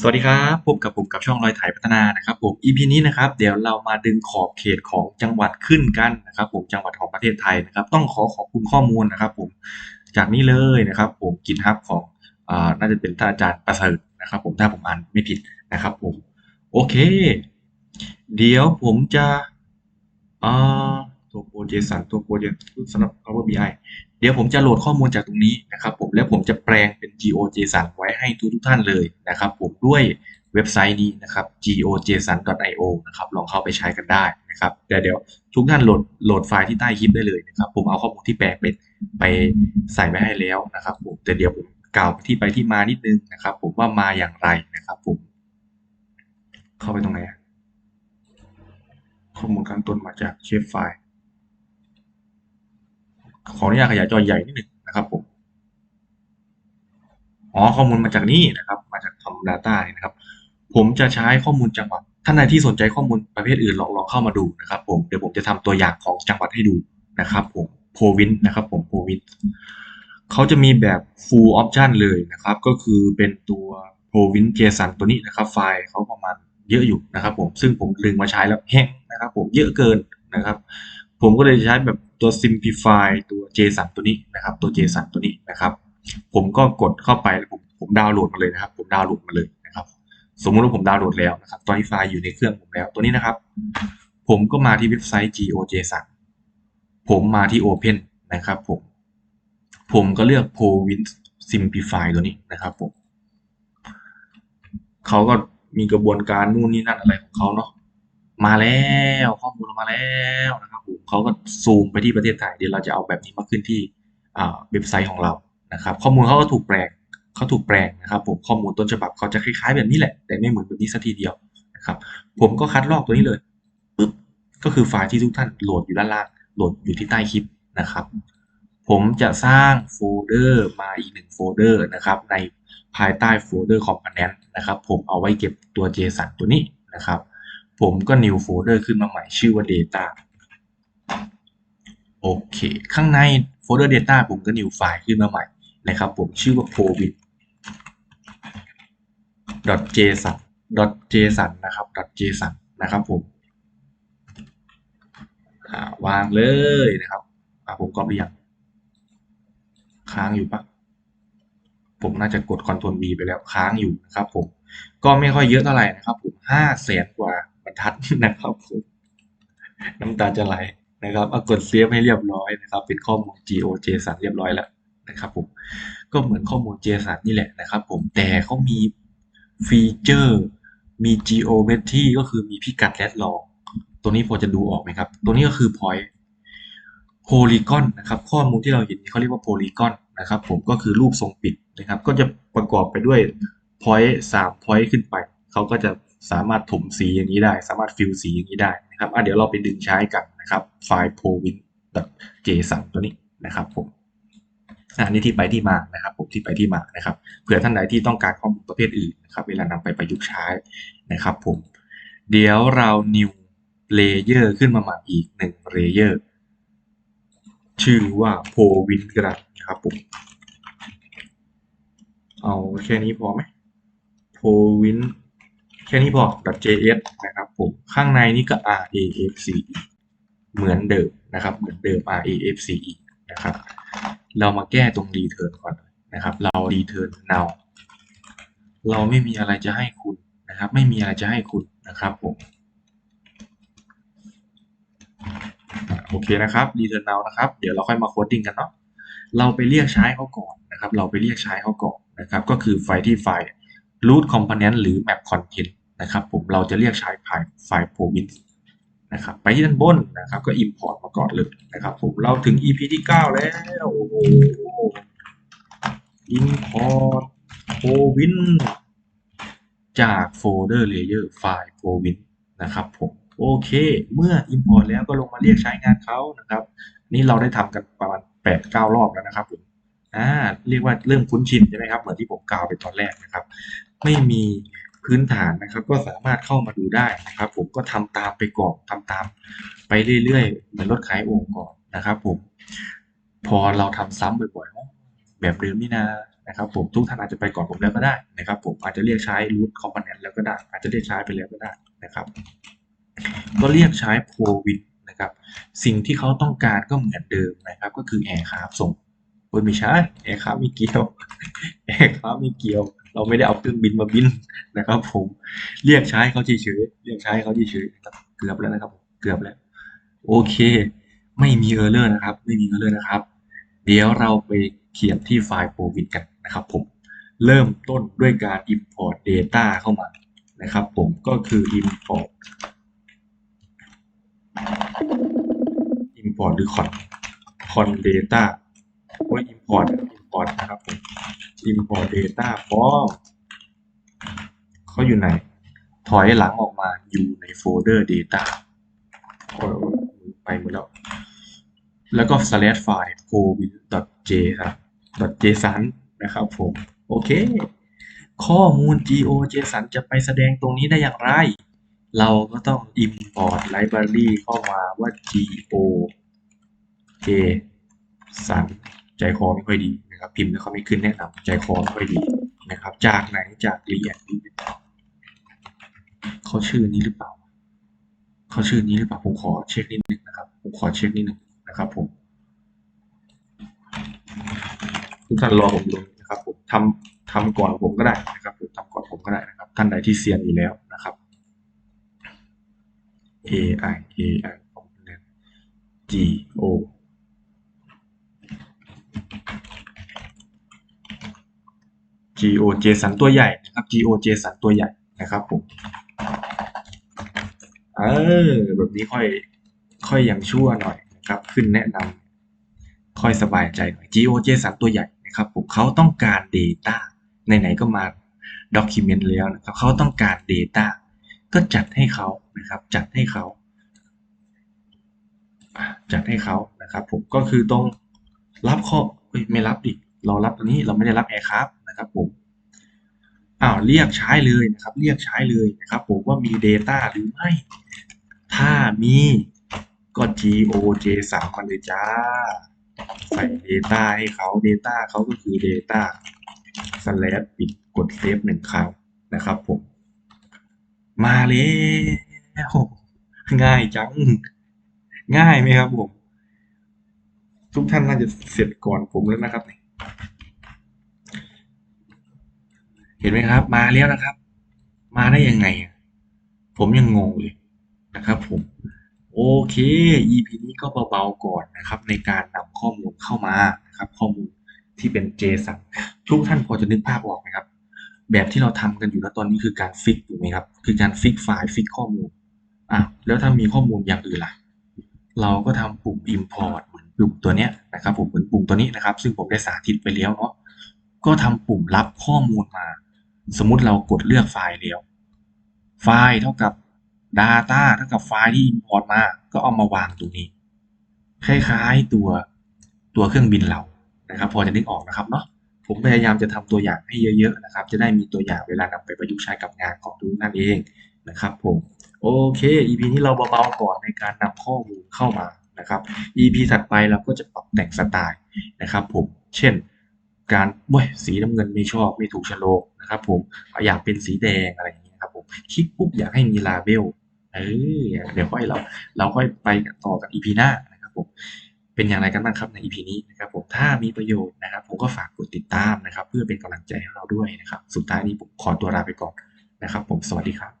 สวัสดีครับพบกับผมกับช่องรอยไถพัฒนานะครับผม EP นี้นะครับเดี๋ยวเรามาดึงขอบเขตของจังหวัดขึ้นกันนะครับผมจังหวัดของประเทศไทยนะครับ ต้องขอขอบคุณข้อมูลนะครับ ผมจากนี้เลยนะครับ ผมกินฮับของอ่าน่าจะเป็นท่านอาจารย์ประเสริฐนะครับ ผมถ้าผมอ่านไม่ผิดนะครับ ผมโอเค เดี๋ยวผมจะอ่า ตัวโปรเจสันตัวโปรเจสำหรับ Power BI เดี๋ยวผมจะโหลดข้อมูลจากตรงนี้นะครับผมแล้วผมจะแปลงเป็น GeoJSON ไว้ให้ทุกทุกท่านเลยนะครับผมด้วยเว็บไซต์นี้นะครับ geojson.io นะครับลองเข้าไปใช้กันได้นะครับเดี๋ยวเดี๋ยวทุกท่านโหลดโหลดไฟล์ที่ใต้คลิปได้เลยนะครับผมเอาข้อมูลที่แปลงเป็นไปใส่ไว้ให้แล้วนะครับผมแต่เดี๋ยวผมกล่าวที่ไปที่มานิดนึงนะครับ ผมว่ามาอย่างไรนะครับผมเข้าไปตรงไหนข้อมูลขั้นต้นมาจากเชฟไฟล์ ขออนุญาตขยายจอใหญ่นิดหนึ่งนะครับผมอ๋อข้อมูลมาจากนี่นะครับ มาจากทำ Data เนี่ยนะครับ ผมจะใช้ข้อมูลจังหวัดท่านใดที่สนใจข้อมูลประเภทอื่นลองลองเข้ามาดูนะครับ ผมเดี๋ยวผมจะทำตัวอย่างของจังหวัดให้ดูนะครับ ผมโพวินนะครับ ผมโพวินเขาจะมีแบบ full option เลยนะครับ ก็คือเป็นตัว province JSON ตัวนี้นะครับ ไฟล์เขาประมาณเยอะอยู่นะครับ ผมซึ่งผมดึงมาใช้แล้วแห้งนะครับ ผมเยอะเกินนะครับ ผมก็เลยใช้แบบ ตัว simplify ตัว JSON ตัวนี้นะครับ ตัว JSON ตัวนี้นะครับ ผมก็กดเข้าไปผมผมดาวน์โหลดมาเลยนะครับ ผมดาวน์โหลดมาเลยนะครับ สมมุติว่าผมดาวน์โหลดแล้วนะครับ ตอนนี้ไฟล์อยู่ในเครื่องผมแล้วตัวนี้นะครับ ผมก็มาที่เว็บไซต์ GeoJSON ผมมาที่ Open นะครับผม ผมก็เลือก Province Simplify ตัวนี้นะครับผมเขาก็มีกระบวนการนู่นนี่นั่นอะไรของเขาเนาะ มาแล้วข้อมูลมาแล้วนะครับผมเขาก็ซูมไปที่ประเทศไทยเดี๋ยวเราจะเอาแบบนี้มาขึ้นที่เว็บไซต์ของเรานะครับ ข้อมูลเขาก็ถูกแปลงเขาถูกแปลงนะครับ ผมข้อมูลต้นฉบับเขาจะคล้ายๆแบบนี้แหละ แต่ไม่เหมือนแบบนี้สัทีเดียวนะครับ ผมก็คัดลอกตัวนี้เลยปึ๊บก็คือไฟล์ที่ทุกท่านโหลดอยู่ด้านล่างโหลดอยู่ที่ใต้คลิปนะครับ ผมจะสร้างโฟลเดอร์มาอีกหนึ่งโฟลเดอร์นะครับในภายใต้โฟลเดอร์ component นะครับ ผมเอาไว้เก็บตัว JSON ตัวนี้นะครับ ผมก็ new folder ขึ้นมาใหม่ชื่อว่า data โอเค ข้างในโฟลเดอร์ data ผมก็ new ไฟล์ขึ้นมาใหม่นะครับ ผมชื่อว่า covid json json นะครับ json นะครับผมวางเลยนะครับผมก็เรียงค้างอยู่ปะผมน่าจะกด Ctrl V ไปแล้วค้างอยู่นะครับผม ก็ไม่ค่อยเยอะเท่าไหร่นะครับผมห้าแสนกว่า บรรทัดนะครับผมน้ำตาจะไหลนะครับเอากดเซฟให้เรียบร้อยนะครับ เป็นข้อมูล GeoJSON เรียบร้อยแล้วนะครับผมก็เหมือนข้อมูล JSON นี่แหละนะครับ ผมแต่เขามีฟีเจอร์มี geometry ก็คือมีพิกัดและลอง ตัวนี้พอจะดูออกไหมครับ ตัวนี้ก็คือ point polygon นะครับ ข้อมูลที่เราเห็นเขาเรียกว่า polygon นะครับ ผมก็คือรูปทรงปิดนะครับ ก็จะประกอบไปด้วย point 3 point ขึ้นไป เขาก็จะ สามารถถมสีอย่างนี้ได้ สามารถฟิลสีอย่างนี้ได้นะครับอะเดี๋ยวเราไปดึงใช้กันนะครับไฟล์ powin.json ตัวนี้นะครับผมอันนี้ที่ไปที่มานะครับ ผมที่ไปที่มานะครับเผื่อท่านใดที่ต้องการข้อมูลประเภทอื่นนะครับ เวลานำไปประยุกต์ใช้นะครับ ผม เดี๋ยวเรา new layer ขึ้นมาใหม่อีกหนึ่ง layer ชื่อว่า powin กระดนะครับผมเอาแค่นี้พอไหม powin แค่นี้พอ .js นะครับผมข้างในนี่ก็ rafce เหมือนเดิมนะครับ เหมือนเดิม rafce นะครับ เรามาแก้ตรง return ก่อนนะครับ เรา return now เราไม่มีอะไรจะให้คุณนะครับ ไม่มีอะไรจะให้คุณนะครับผมโอเคนะครับ return now นะครับ เดี๋ยวเราค่อยมาโคดดิ้งกันเนาะเราไปเรียกใช้เขาก่อนนะครับ เราไปเรียกใช้เขาก่อนนะครับ ก็คือไฟล์ที่ไฟล์ root component หรือ map content นะครับผมเราจะเรียกใช้ไฟล์ไฟล์ province นะครับไปที่ด้านบนนะครับก็ import มาก่อนเลยนะครับผมเราถึง EP ที่ 9 แล้วโอ้โห import province จากโฟลเดอร์ layer ไฟล์ province นะครับผมโอเค เมื่อ import แล้วก็ลงมาเรียกใช้งานเขานะครับ นี่เราได้ทำกันประมาณ 8-9 รอบแล้วนะครับผมอ่าเรียกว่าเริ่มคุ้นชินใช่ไหมครับ เหมือนที่ผมกล่าวไปตอนแรกนะครับ ไม่มีพื้นฐานนะครับ ก็สามารถเข้ามาดูได้นะครับ ผมก็ทำตามไปก่อนทำตามไปเรื่อยๆเหมือนรถขายโอ่งก่อนนะครับผมพอเราทำซ้ำบ่อยๆแบบเดิมนี่นะนะครับผมทุกท่านอาจจะไปก่อนผมแล้วก็ได้นะครับผมอาจจะเรียกใช้ root component แล้วก็ได้ อาจจะเรียกใช้ไปแล้วก็ได้นะครับก็เรียกใช้ provin นะครับ สิ่งที่เขาต้องการก็เหมือนเดิมนะครับ ก็คือ aircraft ส่งเอ้ยไม่ใช่ aircraft ไม่เกี่ยว aircraft ไม่เกี่ยว เราไม่ได้เอาเครื่องบินมาบินนะครับ ผมเรียกใช้เขาเฉยๆเรียกใช้เขาเฉยๆเกือบแล้วนะครับ เกือบแล้ว โอเค ไม่มีเออร์เลอร์นะครับ ไม่มีเออร์เลอร์นะครับ เดี๋ยวเราไปเขียนที่ไฟล์ provin กันนะครับ ผมเริ่มต้นด้วยการ import data เข้ามานะครับ ผมก็คือ import import หรือ con con data โอ้ย import import นะครับผม import data from เขาอยู่ไหน ถอยหลังออกมาอยู่ในโฟลเดอร์ data ไปหมดแล้ว แล้วก็ slash file provin.j ครับ .json นะครับผม โอเค ข้อมูล GeoJSON จะไปแสดงตรงนี้ได้อย่างไร เราก็ต้อง import library เข้ามาว่า GeoJSON ใจคอไม่ค่อยดี นะครับพิมพ์แล้วเขาไม่ขึ้นแนะนำใจคอไม่ค่อยดีนะครับ จากไหนจาก React เขาชื่อนี้หรือเปล่าเขาชื่อนี้หรือเปล่าผมขอเช็คนิดนึงนะครับผมขอเช็คนิดนึงนะครับผมทุกท่านรอผมดูนะครับผมทำทำก่อนผมก็ได้นะครับผมทำก่อนผมก็ได้นะครับ ท่านใดที่เซียนอยู่แล้วนะครับ AI AI G O G O JSON ตัวใหญ่นะครับ G O JSON ตัวใหญ่นะครับผมเออแบบนี้ค่อยค่อยยังชั่วหน่อยนะครับ ขึ้นแนะนำค่อยสบายใจหน่อย GOJSON ตัวใหญ่นะครับผมเขาต้องการ Data ไหนๆก็มา Document แล้วนะครับเขาต้องการ Data ก็จัดให้เขานะครับ จัดให้เขาจัดให้เขานะครับ ผมก็คือต้องรับข้อไม่รับดิ เรารับตัวนี้เราไม่ได้รับ Aircraft นะครับผมอ้าวเรียกใช้เลยนะครับ เรียกใช้เลยนะครับผมว่ามี Data หรือไม่ ถ้ามีก็ GOJ3 มันเลยจ้า ใส่ Data ให้เขา Data เขาก็คือ Data slash ปิดกดเซฟหนึ่งครั้งนะครับผม มาแล้วง่ายจัง ง่ายไหมครับผม ทุกท่านน่าจะเสร็จก่อนผมแล้วนะครับเห็นไหมครับ มาแล้วนะครับ มาได้ยังไง ผมยังงงเลยนะครับผมโอเค EP นี้ก็เบาๆก่อนนะครับ ในการนำข้อมูลเข้ามานะครับ ข้อมูลที่เป็น JSON ทุกท่านพอจะนึกภาพออกไหมครับ แบบที่เราทำกันอยู่ณตอนนี้คือการฟิกถูกไหมครับ คือการฟิกไฟล์ฟิกข้อมูลอะแล้วถ้ามีข้อมูลอย่างอื่นล่ะ เราก็ทำปุ่ม import เหมือนปุ่มตัวเนี้ยนะครับผมเหมือนปุ่มตัวนี้นะครับ ซึ่งผมได้สาธิตไปแล้วเนาะก็ทำปุ่มรับข้อมูลมา สมมุติเรากดเลือกไฟล์แล้ว ไฟล์เท่ากับ Data เท่ากับไฟล์ที่ import มา ก็เอามาวางตรงนี้ คล้ายๆตัวตัวเครื่องบินเรานะครับ พอจะนึกออกนะครับเนาะผมพยายามจะทำตัวอย่างให้เยอะๆนะครับ จะได้มีตัวอย่างเวลานำไปประยุกต์ใช้กับงานของทุกท่านเองนะครับผมโอเค EP นี้เราเบาๆก่อนในการนำข้อมูลเข้ามานะครับ EP ถัดไปเราก็จะปรับแต่งสไตล์นะครับผมเช่น การเว้ยสีน้ำเงินไม่ชอบไม่ถูกโฉลกนะครับผมอยากเป็นสีแดงอะไรอย่างเงี้ยครับผมคลิกปุ๊บอยากให้มีลาเบลเออเดี๋ยวค่อยเราเราค่อยไปต่อกัน EP หน้านะครับผมเป็นอย่างไรกันบ้างครับใน EP นี้นะครับผมถ้ามีประโยชน์นะครับ ผมก็ฝากกดติดตามนะครับ เพื่อเป็นกำลังใจให้เราด้วยนะครับ สุดท้ายนี้ผมขอตัวลาไปก่อนนะครับ ผมสวัสดีครับ